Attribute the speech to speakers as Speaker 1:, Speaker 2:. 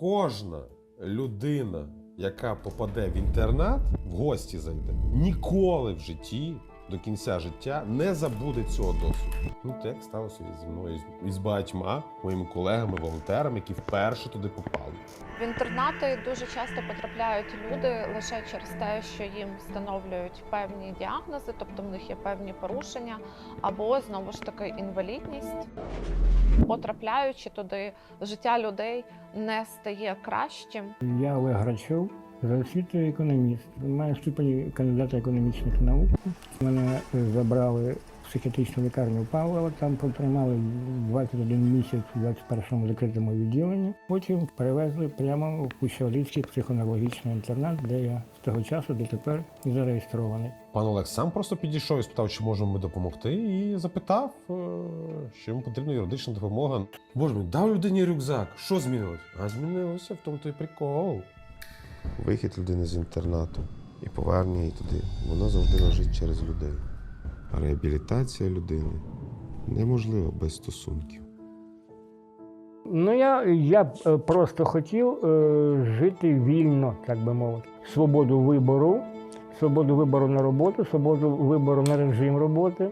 Speaker 1: Кожна людина, яка попаде в інтернат, в гості зайде, ніколи в житті до кінця життя не забуде цього досвіду. Ну, так сталося зі мною, з- і з багатьма моїми колегами, волонтерами, які вперше туди попали.
Speaker 2: В інтернати дуже часто потрапляють люди лише через те, що їм встановлюють певні діагнози, тобто в них є певні порушення, або знову ж таки інвалідність. Потрапляючи туди, життя людей не стає кращим.
Speaker 3: Я Олег Грачов, за освітою економіст. Маю ступені кандидата економічних наук. Мене е, забрали в психіатричну лікарню Павлова, там протримали 21 місяць у 21-му закритому відділенні. Потім перевезли прямо в Пущавлівський психоневрологічний інтернат, де я з того часу дотепер і зареєстрований.
Speaker 1: Пан Олег сам просто підійшов і спитав, чи можемо ми допомогти, і запитав, е, що йому потрібна юридична допомога. Боже мій, дав людині рюкзак. Що змінилось? А змінилося в тому то й прикол.
Speaker 4: Вихід людини з інтернату і повернення її туди, воно завжди лежить через людей. А реабілітація людини неможлива без стосунків.
Speaker 3: Ну, я, я е, просто хотів е, жити вільно, так би мовити. Свободу вибору, свободу вибору на роботу, свободу вибору на режим роботи.